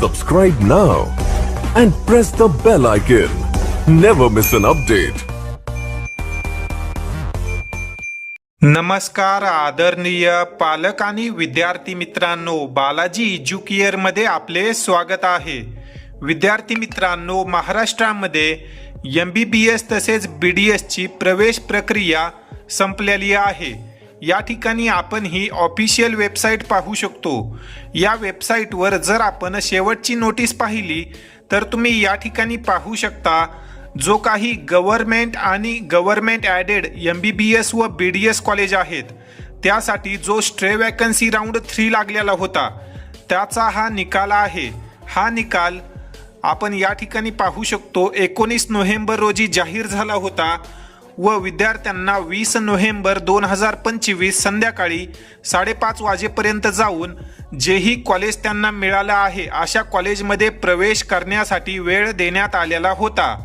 Subscribe now and press the bell icon. Never miss an update. नमस्कार आदरणीय पालक आणि विद्यार्थी मित्रांनो बालाजी एज्युकेअरमध्ये आपले स्वागत आहे विद्यार्थी मित्रांनो महाराष्ट्रामध्ये एम बी बी एस तसेच बी डी एसची प्रवेश प्रक्रिया संपलेली आहे या ठिकाणी आपण ही ऑफिशियल वेबसाईट पाहू शकतो. या वेबसाईटवर जर आपण शेवटची नोटीस पाहिली तर तुम्ही या ठिकाणी पाहू शकता जो काही गव्हर्नमेंट आणि government aided M B B S व बी डी एस कॉलेज आहेत. त्यासाठी जो स्ट्रे वॅकन्सी राऊंड थ्री लागलेला होता त्याचा हा निकाल आहे. हा निकाल आपण या ठिकाणी पाहू शकतो. एकोणीस नोव्हेंबर रोजी जाहीर झाला होता. व विद्यार्थ्यांना वीस नोव्हेंबर दोन हजार पंचवीस संध्याकाळी साडेपाच वाजेपर्यंत जाऊन जेही कॉलेज त्यांना मिळालं आहे अशा कॉलेजमध्ये प्रवेश करण्यासाठी वेळ देण्यात आलेला होता.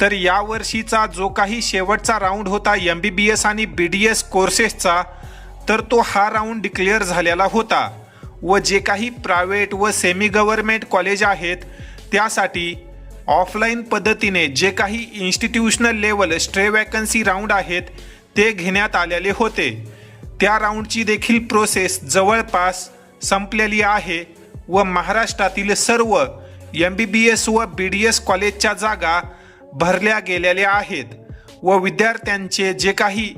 तर यावर्षीचा जो काही शेवटचा राऊंड होता एम बी बी एस आणि बी डी एस कोर्सेसचा तर तो हा राऊंड डिक्लेअर झालेला होता. व जे काही प्रायव्हेट व सेमी गव्हर्मेंट कॉलेज आहेत त्यासाठी ऑफलाईन पद्धतीने जे काही institutional level stray vacancy round आहेत ते घेण्यात आलेले होते. त्या राऊंडची देखील प्रोसेस जवळपास संपलेली आहे व महाराष्ट्रातील सर्व एम बी बी एस व बी डी एस कॉलेजच्या जागा भरल्या गेलेल्या आहेत व विद्यार्थ्यांचे जे काही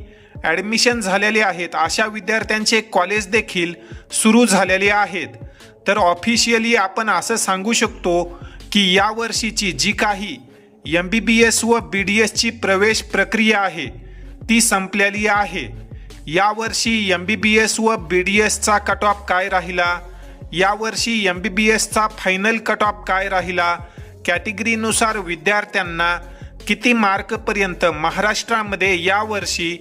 ॲडमिशन झालेले आहेत अशा विद्यार्थ्यांचे कॉलेज देखील सुरू झालेले आहेत. तर ऑफिशियली आपण असं सांगू शकतो की या वर्षीची जी काही एम बी बी एस व बी डी एसची प्रवेश प्रक्रिया आहे ती संपलेली आहे. यावर्षी एम बी बी एस व बी डी एसचा कट ऑफ काय राहिला? यावर्षी एम बी बी एसचा फायनल कट ऑफ काय राहिला? कॅटेगरीनुसार विद्यार्थ्यांना किती मार्कपर्यंत महाराष्ट्रामध्ये यावर्षी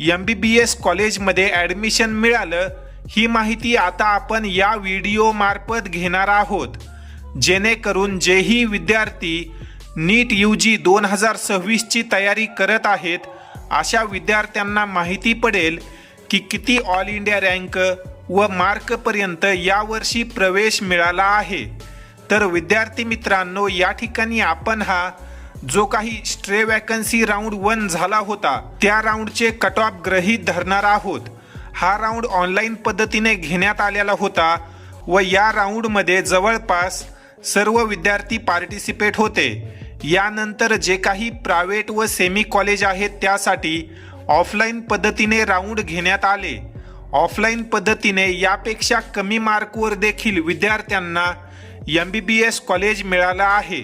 एम बी बी एस कॉलेजमध्ये ॲडमिशन मिळालं ही माहिती आता आपण या व्हिडिओमार्फत घेणार आहोत. जेणेकरून जेही विद्यार्थी नीट यू जी दोन हजार सव्वीसची तयारी करत आहेत अशा विद्यार्थ्यांना माहिती पडेल की किती ऑल इंडिया रँक व मार्कपर्यंत यावर्षी प्रवेश मिळाला आहे. तर विद्यार्थी मित्रांनो या ठिकाणी आपण हा जो काही स्ट्रे वॅकन्सी राऊंड वन झाला होता त्या राऊंडचे कट ऑफ ग्रहीत धरणार आहोत. हा राऊंड ऑनलाईन पद्धतीने घेण्यात आलेला होता व या राऊंडमध्ये जवळपास सर्व विद्यार्थी पार्टिसिपेट होते. यानंतर जे काही प्रायव्हेट व सेमी कॉलेज आहेत त्यासाठी ऑफलाईन पद्धतीने राऊंड घेण्यात आले. ऑफलाईन पद्धतीने यापेक्षा कमी मार्कवर देखील विद्यार्थ्यांना M B B S college मिळालं आहे.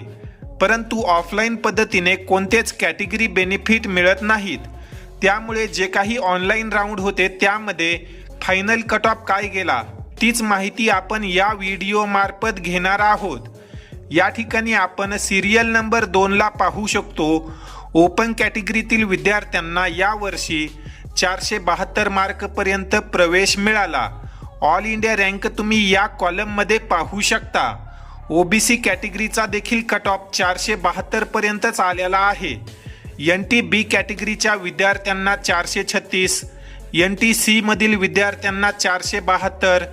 परंतु ऑफलाईन पद्धतीने कोणतेच कॅटेगरी बेनिफिट मिळत नाहीत. त्यामुळे जे काही ऑनलाईन राऊंड होते त्यामध्ये फायनल कट ऑफ काय गेला? तीच माहिती आपण या व्हिडिओमार्फत घेणार आहोत. या ठिकाणी आपण सिरियल नंबर दोनला पाहू शकतो. ओपन कॅटेगरीतील विद्यार्थ्यांना यावर्षी चारशे बहात्तर मार्कपर्यंत प्रवेश मिळाला. ऑल इंडिया रँक तुम्ही या कॉलममध्ये पाहू शकता. ओबीसी कॅटेगरीचा देखील कट ऑफ चारशे बहात्तरपर्यंतच आलेला आहे. एन टी बी कॅटेगरीच्या विद्यार्थ्यांना चारशे छत्तीस. एन टी सीमधील विद्यार्थ्यांना चारशे बहात्तर.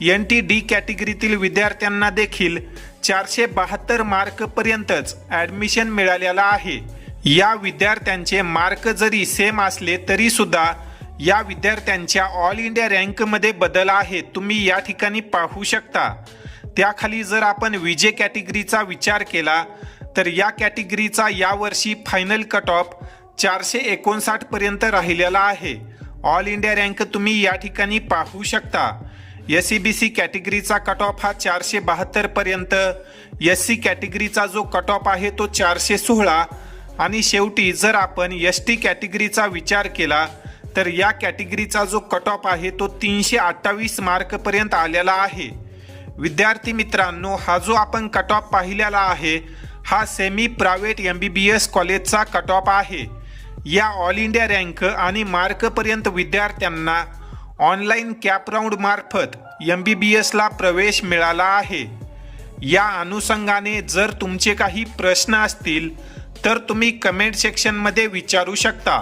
एन टी डी कॅटेगरीतील विद्यार्थ्यांना देखील चारशे बहात्तर मार्कपर्यंतच ॲडमिशन मिळालेलं आहे. या विद्यार्थ्यांचे मार्क जरी सेम असले तरीसुद्धा या विद्यार्थ्यांच्या ऑल इंडिया रँकमध्ये बदल आहे तुम्ही या ठिकाणी पाहू शकता. त्याखाली जर आपण विजे कॅटेगरीचा विचार केला तर या कॅटेगरीचा यावर्षी फायनल कट ऑफ चारशे एकोणसाठपर्यंत राहिलेला आहे. ऑल इंडिया रँक तुम्ही या ठिकाणी पाहू शकता. एस सी बी सी कॅटेगरीचा कट ऑफ हा चारशे बहात्तर पर्यंत. एस सी कॅटेगरीचा जो कट ऑफ आहे तो चारशे सोळा. आणि शेवटी जर आपण एस टी कॅटेगरीचा विचार केला तर या कॅटेगरीचा जो कट ऑफ आहे तो तीनशे अठ्ठावीस मार्कपर्यंत आलेला आहे. विद्यार्थी मित्रांनो हा जो आपण कट ऑफ पाहिलेला आहे हा semi private M B B S कॉलेजचा कट ऑफ आहे. या ऑल इंडिया रँक आणि मार्कपर्यंत विद्यार्थ्यांना ऑनलाईन कॅप मार्फत एम बी बी एसला प्रवेश मिळाला आहे. या अनुषंगाने जर तुमचे काही प्रश्न असतील तर तुम्ही कमेंट सेक्शनमध्ये विचारू शकता.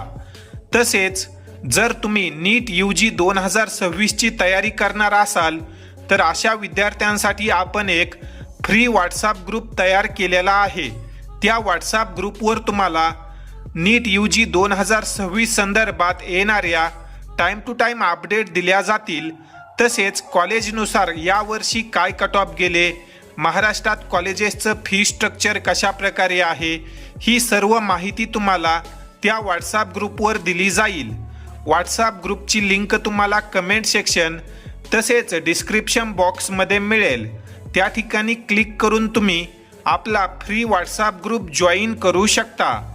तसेच जर तुम्ही नीट यू जी दोन हजार सव्वीसची तयारी करणार असाल तर अशा विद्यार्थ्यांसाठी आपण एक फ्री व्हॉट्सअप ग्रुप तयार केलेला आहे. त्या व्हॉट्सअप ग्रुपवर तुम्हाला नीट यू जी दोन हजार सव्वीस संदर्भात येणाऱ्या टाईम टू टाईम अपडेट दिल्या जातील. तसेच कॉलेजनुसार यावर्षी काय कट ऑफ गेले? महाराष्ट्रात कॉलेजेसचं फी स्ट्रक्चर कशा प्रकारे आहे? ही सर्व माहिती तुम्हाला त्या व्हॉट्सॲप ग्रुपवर दिली जाईल. व्हॉट्सॲप ग्रुपची लिंक तुम्हाला कमेंट सेक्शन तसेच डिस्क्रिप्शन बॉक्समध्ये मिळेल. त्या ठिकाणी क्लिक करून तुम्ही आपला फ्री व्हॉट्सॲप ग्रुप जॉईन करू शकता.